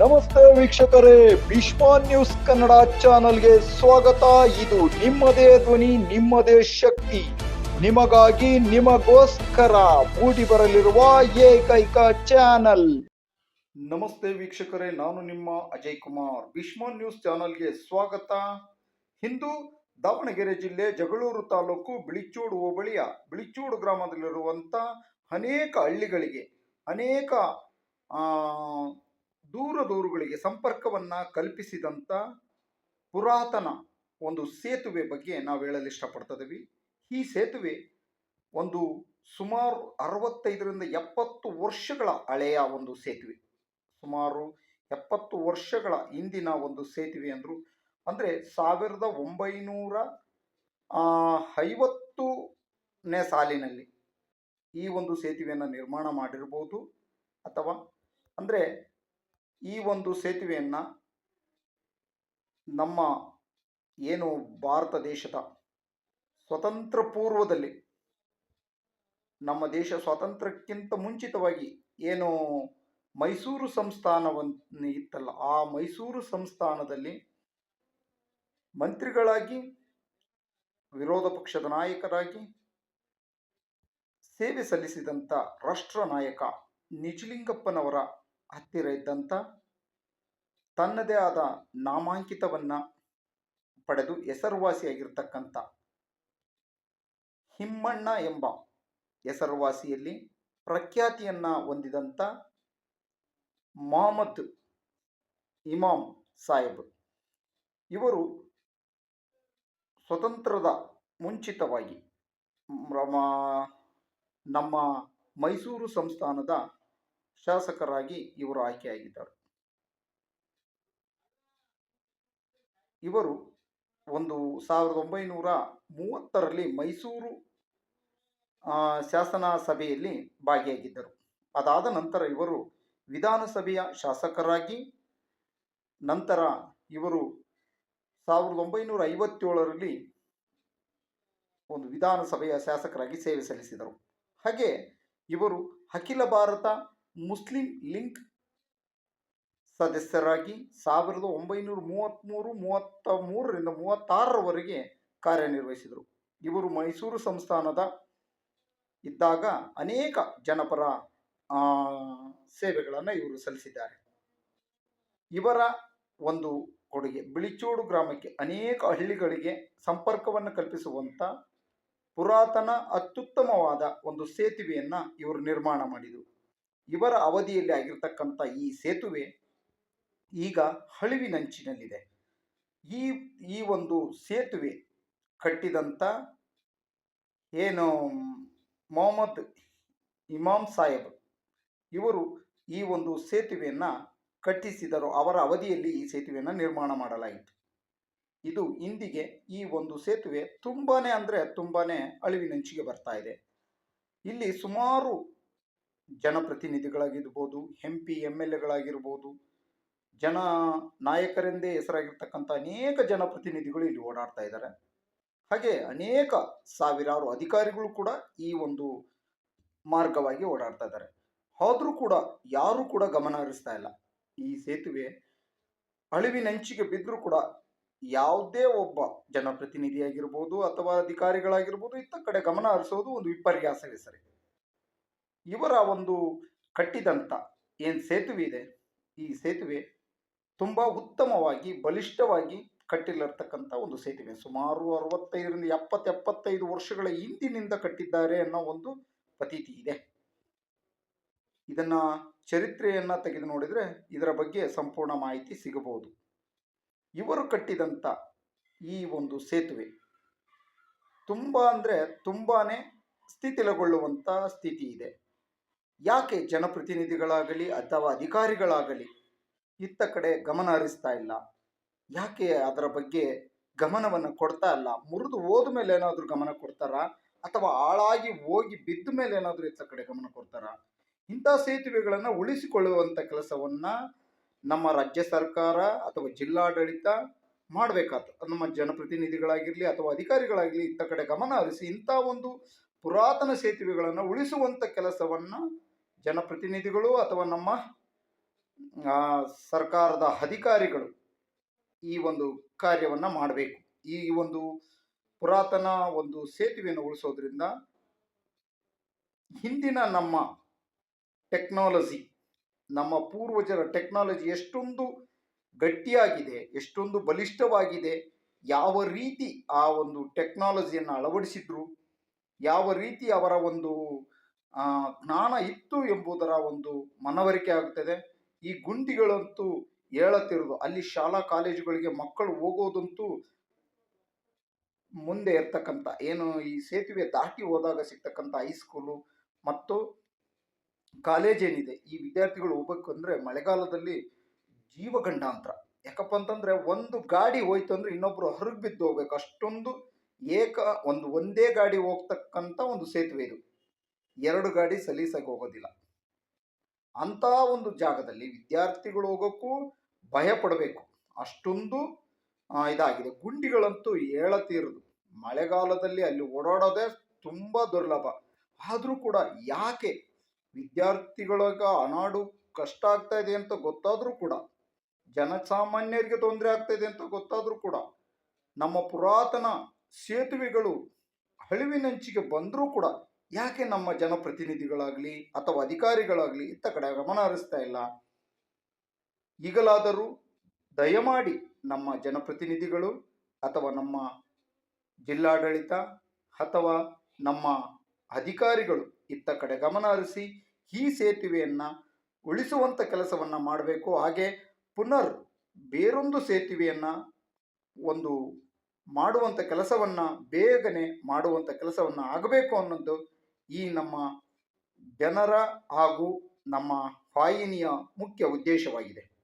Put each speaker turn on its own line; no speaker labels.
ನಮಸ್ತೆ ವೀಕ್ಷಕರೇ ಭೀಷ್ಮ ನ್ಯೂಸ್ ಕನ್ನಡ ಚಾನಲ್ಗೆ ಸ್ವಾಗತ. ಇದು ನಿಮ್ಮದೇ ಧ್ವನಿ, ನಿಮ್ಮದೇ ಶಕ್ತಿ. ನಿಮಗಾಗಿ ನಿಮಗೋಸ್ಕರ ಮೂಡಿ ಬರಲಿರುವ ಏಕೈಕ ಚಾನಲ್. ನಮಸ್ತೆ ವೀಕ್ಷಕರೇ, ನಾನು ನಿಮ್ಮ ಅಜಯ್ ಕುಮಾರ್. ಭೀಷ್ಮ ನ್ಯೂಸ್ ಚಾನಲ್ಗೆ ಸ್ವಾಗತ. ಇಂದು ದಾವಣಗೆರೆ ಜಿಲ್ಲೆ ಜಗಳೂರು ತಾಲೂಕು ಬಿಳಿಚೂಡು ಹೋಬಳಿಯ ಬಿಳಿಚೂಡು ಗ್ರಾಮದಲ್ಲಿರುವಂಥ ಅನೇಕ ಹಳ್ಳಿಗಳಿಗೆ, ಅನೇಕ ದೂರ ದೂರುಗಳಿಗೆ ಸಂಪರ್ಕವನ್ನು ಕಲ್ಪಿಸಿದಂಥ ಪುರಾತನ ಒಂದು ಸೇತುವೆ ಬಗ್ಗೆ ನಾವು ಹೇಳಲು ಇಷ್ಟಪಡ್ತಿದ್ದೀವಿ ಈ ಸೇತುವೆ ಒಂದು ಸುಮಾರು ಅರವತ್ತೈದರಿಂದ ಎಪ್ಪತ್ತು ವರ್ಷಗಳ ಹಳೆಯ ಒಂದು ಸೇತುವೆ. ಸುಮಾರು ಎಪ್ಪತ್ತು ವರ್ಷಗಳ ಹಿಂದಿನ ಒಂದು ಸೇತುವೆ ಅಂದರು. ಅಂದರೆ ಸಾವಿರದ ಒಂಬೈನೂರ ಐವತ್ತನೇ ಸಾಲಿನಲ್ಲಿ ಈ ಒಂದು ಸೇತುವೆಯನ್ನು ನಿರ್ಮಾಣ ಮಾಡಿರ್ಬೋದು. ಅಥವಾ ಅಂದರೆ ಈ ಒಂದು ಸೇತುವೆಯನ್ನು ನಮ್ಮ ಏನು ಭಾರತ ದೇಶದ ಸ್ವತಂತ್ರ ಪೂರ್ವದಲ್ಲಿ, ನಮ್ಮ ದೇಶ ಸ್ವಾತಂತ್ರ್ಯಕ್ಕಿಂತ ಮುಂಚಿತವಾಗಿ ಏನು ಮೈಸೂರು ಸಂಸ್ಥಾನವನ್ನು ಇತ್ತಲ್ಲ, ಆ ಮೈಸೂರು ಸಂಸ್ಥಾನದಲ್ಲಿ ಮಂತ್ರಿಗಳಾಗಿ, ವಿರೋಧ ಪಕ್ಷದ ನಾಯಕರಾಗಿ ಸೇವೆ ಸಲ್ಲಿಸಿದಂಥ ರಾಷ್ಟ್ರ ನಾಯಕ ನಿಜಲಿಂಗಪ್ಪನವರ ಹತ್ತಿರ ಇದ್ದಂಥ ತನ್ನದೇ ಆದ ನಾಮಾಂಕಿತವನ್ನು ಪಡೆದು ಹೆಸರುವಾಸಿಯಾಗಿರ್ತಕ್ಕಂಥ ಹಿಮ್ಮಣ್ಣ ಎಂಬ ಹೆಸರುವಾಸಿಯಲ್ಲಿ ಪ್ರಖ್ಯಾತಿಯನ್ನು ಹೊಂದಿದಂಥ ಮೊಹಮ್ಮದ್ ಇಮಾಮ್ ಸಾಹೇಬ್. ಇವರು ಸ್ವತಂತ್ರದ ಮುಂಚಿತವಾಗಿ ನಮ್ಮ ಮೈಸೂರು ಸಂಸ್ಥಾನದ ಶಾಸಕರಾಗಿ ಇವರು ಆಯ್ಕೆಯಾಗಿದ್ದಾರೆ. ಇವರು ಒಂದು ಸಾವಿರದ ಒಂಬೈನೂರ ಮೂವತ್ತರಲ್ಲಿ ಮೈಸೂರು ಶಾಸನ ಸಭೆಯಲ್ಲಿ ಭಾಗಿಯಾಗಿದ್ದರು. ಅದಾದ ನಂತರ ಇವರು ವಿಧಾನಸಭೆಯ ಶಾಸಕರಾಗಿ, ನಂತರ ಇವರು ಸಾವಿರದ ಒಂಬೈನೂರ ಐವತ್ತೇಳರಲ್ಲಿ ಒಂದು ವಿಧಾನಸಭೆಯ ಶಾಸಕರಾಗಿ ಸೇವೆ ಸಲ್ಲಿಸಿದರು. ಹಾಗೆ ಇವರು ಅಖಿಲ ಭಾರತ ಮುಸ್ಲಿಂ ಲಿಂಕ್ ಸದಸ್ಯರಾಗಿ ಸಾವಿರದ ಒಂಬೈನೂರ ಮೂವತ್ತ್ಮೂರು ಮೂವತ್ತ ಮೂರರಿಂದ ಮೂವತ್ತಾರರವರೆಗೆ ಕಾರ್ಯನಿರ್ವಹಿಸಿದರು. ಇವರು ಮೈಸೂರು ಸಂಸ್ಥಾನದ ಇದ್ದಾಗ ಅನೇಕ ಜನಪರ ಸೇವೆಗಳನ್ನು ಇವರು ಸಲ್ಲಿಸಿದ್ದಾರೆ. ಇವರ ಒಂದು ಕೊಡುಗೆ, ಬಿಳಿಚೋಡು ಗ್ರಾಮಕ್ಕೆ ಅನೇಕ ಹಳ್ಳಿಗಳಿಗೆ ಸಂಪರ್ಕವನ್ನು ಕಲ್ಪಿಸುವಂಥ ಪುರಾತನ ಅತ್ಯುತ್ತಮವಾದ ಒಂದು ಸೇತುವೆಯನ್ನು ಇವರು ನಿರ್ಮಾಣ ಮಾಡಿದರು. ಇವರ ಅವಧಿಯಲ್ಲಿ ಆಗಿರ್ತಕ್ಕಂಥ ಈ ಸೇತುವೆ ಈಗ ಹಳಿವಿನಂಚಿನಲ್ಲಿದೆ. ಈ ಈ ಒಂದು ಸೇತುವೆ ಕಟ್ಟಿದಂಥ ಏನು ಮೊಹಮ್ಮದ್ ಇಮಾಮ್ ಸಾಹೇಬ್, ಇವರು ಈ ಒಂದು ಸೇತುವೆಯನ್ನು ಕಟ್ಟಿಸಿದರು. ಅವರ ಅವಧಿಯಲ್ಲಿ ಈ ಸೇತುವೆಯನ್ನು ನಿರ್ಮಾಣ ಮಾಡಲಾಯಿತು. ಇದು ಇಂದಿಗೆ ಈ ಒಂದು ಸೇತುವೆ ತುಂಬಾ ಅಂದರೆ ತುಂಬಾ ಅಳಿವಿನಂಚಿಗೆ ಬರ್ತಾ ಇದೆ. ಇಲ್ಲಿ ಸುಮಾರು ಜನಪ್ರತಿನಿಧಿಗಳಾಗಿರ್ಬೋದು ಎಂ ಪಿ ಎಂ ಎಲ್ ಎಗಳಾಗಿರ್ಬೋದು ಜನ ನಾಯಕರೆಂದೇ ಹೆಸರಾಗಿರ್ತಕ್ಕಂಥ ಅನೇಕ ಜನಪ್ರತಿನಿಧಿಗಳು ಇಲ್ಲಿ ಓಡಾಡ್ತಾ ಇದ್ದಾರೆ. ಹಾಗೆ ಅನೇಕ ಸಾವಿರಾರು ಅಧಿಕಾರಿಗಳು ಕೂಡ ಈ ಒಂದು ಮಾರ್ಗವಾಗಿ ಓಡಾಡ್ತಾ ಇದ್ದಾರೆ. ಆದರೂ ಕೂಡ ಯಾರೂ ಕೂಡ ಗಮನ ಹರಿಸ್ತಾ ಇಲ್ಲ. ಈ ಸೇತುವೆ ಅಳಿವಿನಂಚಿಗೆ ಬಿದ್ದರೂ ಕೂಡ ಯಾವುದೇ ಒಬ್ಬ ಜನಪ್ರತಿನಿಧಿಯಾಗಿರ್ಬೋದು ಅಥವಾ ಅಧಿಕಾರಿಗಳಾಗಿರ್ಬೋದು, ಇತ್ತ ಕಡೆ ಗಮನ ಹರಿಸೋದು ಒಂದು ವಿಪರ್ಯಾಸವೇ ಸರಿ. ಇವರ ಒಂದು ಕಟ್ಟಿದಂಥ ಏನು ಸೇತುವೆ ಇದೆ, ಈ ಸೇತುವೆ ತುಂಬ ಉತ್ತಮವಾಗಿ, ಬಲಿಷ್ಠವಾಗಿ ಕಟ್ಟಿಲ್ಲರ್ತಕ್ಕಂಥ ಒಂದು ಸೇತುವೆ. ಸುಮಾರು ಅರವತ್ತೈದರಿಂದ ಎಪ್ಪತ್ತು, ಎಪ್ಪತ್ತೈದು ವರ್ಷಗಳ ಹಿಂದಿನಿಂದ ಕಟ್ಟಿದ್ದಾರೆ ಅನ್ನೋ ಒಂದು ಪ್ರತೀತಿ ಇದೆ. ಇದನ್ನ ಚರಿತ್ರೆಯನ್ನ ತೆಗೆದು ನೋಡಿದರೆ ಇದರ ಬಗ್ಗೆ ಸಂಪೂರ್ಣ ಮಾಹಿತಿ ಸಿಗಬಹುದು. ಇವರು ಕಟ್ಟಿದಂಥ ಈ ಒಂದು ಸೇತುವೆ ತುಂಬ ಅಂದರೆ ತುಂಬಾನೇ ಸ್ಥಿತಿಲಗೊಳ್ಳುವಂತ ಸ್ಥಿತಿ ಇದೆ. ಯಾಕೆ ಜನಪ್ರತಿನಿಧಿಗಳಾಗಲಿ ಅಥವಾ ಅಧಿಕಾರಿಗಳಾಗಲಿ ಇತ್ತ ಕಡೆ ಗಮನ ಹರಿಸ್ತಾ ಇಲ್ಲ? ಯಾಕೆ ಅದರ ಬಗ್ಗೆ ಗಮನವನ್ನು ಕೊಡ್ತಾ ಇಲ್ಲ? ಮುರಿದು ಹೋದ ಮೇಲೆ ಏನಾದರೂ ಗಮನ ಕೊಡ್ತಾರಾ? ಅಥವಾ ಹಾಳಾಗಿ ಹೋಗಿ ಬಿದ್ದ ಮೇಲೆ ಏನಾದರೂ ಇತ್ತ ಕಡೆ ಗಮನ ಕೊಡ್ತಾರಾ? ಇಂಥ ಸೇತುವೆಗಳನ್ನು ಉಳಿಸಿಕೊಳ್ಳುವಂಥ ಕೆಲಸವನ್ನು ನಮ್ಮ ರಾಜ್ಯ ಸರ್ಕಾರ ಅಥವಾ ಜಿಲ್ಲಾಡಳಿತ ಮಾಡಬೇಕಾಗ್ತದೆ ನಮ್ಮ ಜನಪ್ರತಿನಿಧಿಗಳಾಗಿರಲಿ ಅಥವಾ ಅಧಿಕಾರಿಗಳಾಗಿರಲಿ ಇತ್ತ ಕಡೆ ಗಮನ ಹರಿಸಿ ಇಂಥ ಒಂದು ಪುರಾತನ ಸೇತುವೆಗಳನ್ನು ಉಳಿಸುವಂಥ ಕೆಲಸವನ್ನು ಜನಪ್ರತಿನಿಧಿಗಳು ಅಥವಾ ನಮ್ಮ ಸರ್ಕಾರದ ಅಧಿಕಾರಿಗಳು ಈ ಒಂದು ಕಾರ್ಯವನ್ನು ಮಾಡಬೇಕು. ಈ ಒಂದು ಪುರಾತನ ಒಂದು ಸೇತುವೆಯನ್ನು ಉಳಿಸೋದ್ರಿಂದ ಹಿಂದಿನ ನಮ್ಮ ಟೆಕ್ನಾಲಜಿ, ನಮ್ಮ ಪೂರ್ವಜರ ಟೆಕ್ನಾಲಜಿ ಎಷ್ಟೊಂದು ಗಟ್ಟಿಯಾಗಿದೆ, ಎಷ್ಟೊಂದು ಬಲಿಷ್ಠವಾಗಿದೆ, ಯಾವ ರೀತಿ ಆ ಒಂದು ಟೆಕ್ನಾಲಜಿಯನ್ನು ಅಳವಡಿಸಿದ್ರು, ಯಾವ ರೀತಿ ಅವರ ಒಂದು ಜ್ಞಾನ ಇತ್ತು ಎಂಬುದರ ಒಂದು ಮನವರಿಕೆ ಆಗುತ್ತದೆ. ಈ ಗುಂಡಿಗಳಂತೂ ಹೇಳತ್ತಿರೋದು ಅಲ್ಲಿ ಶಾಲಾ ಕಾಲೇಜುಗಳಿಗೆ ಮಕ್ಕಳು ಹೋಗೋದಂತೂ ಮುಂದೆ ಇರ್ತಕ್ಕಂಥ, ಏನು ಈ ಸೇತುವೆ ದಾಟಿ ಹೋದಾಗ ಸಿಗ್ತಕ್ಕಂಥ ಹೈಸ್ಕೂಲು ಮತ್ತು ಕಾಲೇಜ್ ಏನಿದೆ, ಈ ವಿದ್ಯಾರ್ಥಿಗಳು ಹೋಗ್ಬೇಕು ಅಂದರೆ ಮಳೆಗಾಲದಲ್ಲಿ ಜೀವಗಂಡಾಂತರ. ಯಾಕಪ್ಪ ಅಂತಂದರೆ ಒಂದು ಗಾಡಿ ಹೋಯ್ತು ಅಂದರೆ ಇನ್ನೊಬ್ಬರು ಹರಗ್ ಬಿದ್ದು ಹೋಗ್ಬೇಕು. ಅಷ್ಟೊಂದು ಏಕ, ಒಂದು, ಒಂದೇ ಗಾಡಿ ಹೋಗ್ತಕ್ಕಂಥ ಒಂದು ಸೇತುವೆ ಇದು. ಎರಡು ಗಾಡಿ ಸಲೀಸಾಗಿ ಹೋಗೋದಿಲ್ಲ. ಅಂಥ ಒಂದು ಜಾಗದಲ್ಲಿ ವಿದ್ಯಾರ್ಥಿಗಳು ಹೋಗೋಕ್ಕೂ ಭಯ ಪಡಬೇಕು. ಅಷ್ಟೊಂದು ಇದಾಗಿದೆ. ಗುಂಡಿಗಳಂತೂ ಹೇಳತೀರದು ಮಳೆಗಾಲದಲ್ಲಿ ಅಲ್ಲಿ ಓಡಾಡೋದೇ ತುಂಬ ದುರ್ಲಭ. ಆದರೂ ಕೂಡ ಯಾಕೆ ವಿದ್ಯಾರ್ಥಿಗಳಾಗ ಅನಾಡು ಕಷ್ಟ ಆಗ್ತಾ ಇದೆ ಅಂತ ಗೊತ್ತಾದರೂ ಕೂಡ, ಜನಸಾಮಾನ್ಯರಿಗೆ ತೊಂದರೆ ಆಗ್ತಾ ಇದೆ ಅಂತ ಗೊತ್ತಾದರೂ ಕೂಡ, ನಮ್ಮ ಪುರಾತನ ಸೇತುವೆಗಳು ಅಳಿವಿನಂಚಿಗೆ ಬಂದರೂ ಕೂಡ ಯಾಕೆ ನಮ್ಮ ಜನಪ್ರತಿನಿಧಿಗಳಾಗಲಿ ಅಥವಾ ಅಧಿಕಾರಿಗಳಾಗಲಿ ಇತ್ತ ಕಡೆ ಗಮನ ಹರಿಸ್ತಾ ಇಲ್ಲ? ಈಗಲಾದರೂ ದಯಮಾಡಿ ನಮ್ಮ ಜನಪ್ರತಿನಿಧಿಗಳು ಅಥವಾ ನಮ್ಮ ಜಿಲ್ಲಾಡಳಿತ ಅಥವಾ ನಮ್ಮ ಅಧಿಕಾರಿಗಳು ಇತ್ತ ಕಡೆ ಗಮನ ಹರಿಸಿ ಈ ಸೇತುವೆಯನ್ನು ಉಳಿಸುವಂಥ ಕೆಲಸವನ್ನು ಮಾಡಬೇಕು. ಹಾಗೆ ಪುನರ್ ಬೇರೊಂದು ಸೇತುವೆಯನ್ನು ಒಂದು ಮಾಡುವಂಥ ಕೆಲಸವನ್ನು ಬೇಗನೆ ಮಾಡುವಂಥ ಕೆಲಸವನ್ನು ಆಗಬೇಕು ಅನ್ನೋದು ಈ ನಮ್ಮ ಜನರ ಹಾಗೂ ನಮ್ಮ ವಾಹಿನಿಯ ಮುಖ್ಯ ಉದ್ದೇಶವಾಗಿದೆ.